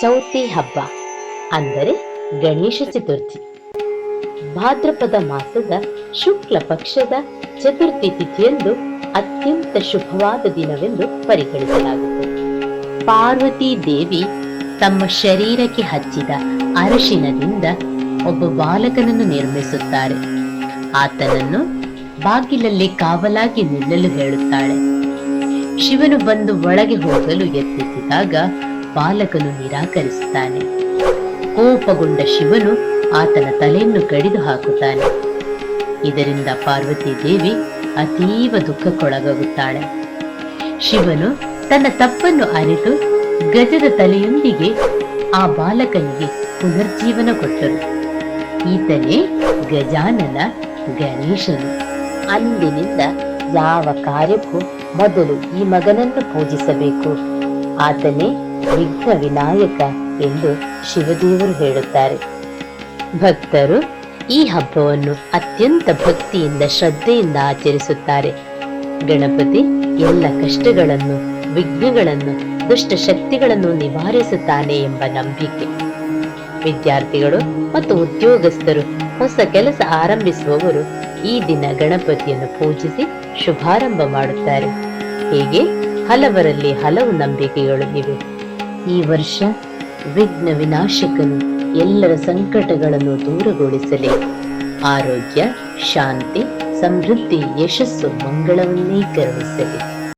ಚೌತಿ ಹಬ್ಬ, ಅಂದರೆ ಗಣೇಶ ಚತುರ್ಥಿ. ಭಾದ್ರಪದ ಮಾಸದ ಶುಕ್ಲ ಪಕ್ಷದ ಚತುರ್ಥಿ ತಿಥಿಯಂದು ಅತ್ಯಂತ ಶುಭವಾದ ದಿನವೆಂದು ಪರಿಗಣಿಸಲಾಗುತ್ತದೆ. ಪಾರ್ವತಿ ದೇವಿ ತಮ್ಮ ಶರೀರಕ್ಕೆ ಹಚ್ಚಿದ ಅರಶಿನದಿಂದ ಒಬ್ಬ ಬಾಲಕನನ್ನು ನಿರ್ಮಿಸುತ್ತಾರೆ. ಆತನನ್ನು ಬಾಗಿಲಲ್ಲಿ ಕಾವಲಾಗಿ ನಿಲ್ಲಲು ಹೇಳುತ್ತಾಳೆ. ಶಿವನು ಬಂದು ಒಳಗೆ ಹೋಗಲು ಯತ್ನಿಸಿದಾಗ ಬಾಲಕನು ನಿರಾಕರಿಸುತ್ತಾನೆ. ಕೋಪಗೊಂಡ ಶಿವನು ಆತನ ತಲೆಯನ್ನು ಕಡಿದು ಹಾಕುತ್ತಾನೆ. ಇದರಿಂದ ಪಾರ್ವತಿ ದೇವಿ ಅತೀವ ದುಃಖಕ್ಕೊಳಗಾಗುತ್ತಾಳೆ. ಶಿವನು ತನ್ನ ತಪ್ಪನ್ನು ಅರಿತು ಗಜದ ತಲೆಯೊಂದಿಗೆ ಆ ಬಾಲಕನಿಗೆ ಪುನರ್ಜೀವನ ಕೊಟ್ಟರು. ಈತನೇ ಗಜಾನನ ಗಣೇಶನು. ಅಂದಿನಿಂದ ಯಾವ ಕಾರ್ಯಕ್ಕೂ ಮೊದಲು ಈ ಮಗನನ್ನು ಪೂಜಿಸಬೇಕು. ಆತನೇ ವಿಘ್ನ ವಿನಾಯಕ ಎಂದು ಶಿವದೇವರು ಹೇಳುತ್ತಾರೆ. ಭಕ್ತರು ಈ ಹಬ್ಬವನ್ನು ಅತ್ಯಂತ ಭಕ್ತಿಯಿಂದ ಶ್ರದ್ಧೆಯಿಂದ ಆಚರಿಸುತ್ತಾರೆ. ಗಣಪತಿ ಎಲ್ಲ ಕಷ್ಟಗಳನ್ನು, ವಿಘ್ನಗಳನ್ನು ದುಷ್ಟ ಶಕ್ತಿಗಳನ್ನು ನಿವಾರಿಸುತ್ತಾನೆ ಎಂಬ ನಂಬಿಕೆ. ವಿದ್ಯಾರ್ಥಿಗಳು ಮತ್ತು ಉದ್ಯೋಗಸ್ಥರು ಹೊಸ ಕೆಲಸ ಆರಂಭಿಸುವವರು ಈ ದಿನ ಗಣಪತಿಯನ್ನು ಪೂಜಿಸಿ ಶುಭಾರಂಭ ಮಾಡುತ್ತಾರೆ. ಹೀಗೆ ಹಲವರಲ್ಲಿ ಹಲವು ನಂಬಿಕೆಗಳು ಇವೆ. ಈ ವರ್ಷ ವಿಘ್ನ ವಿನಾಶಕನು ಎಲ್ಲರ ಸಂಕಟಗಳನ್ನು ದೂರಗೊಳಿಸಲಿ. ಆರೋಗ್ಯ ಶಾಂತಿ ಸಮೃದ್ಧಿ ಯಶಸ್ಸು ಮಂಗಳವನ್ನೇ ಕರುಣಿಸಲಿ.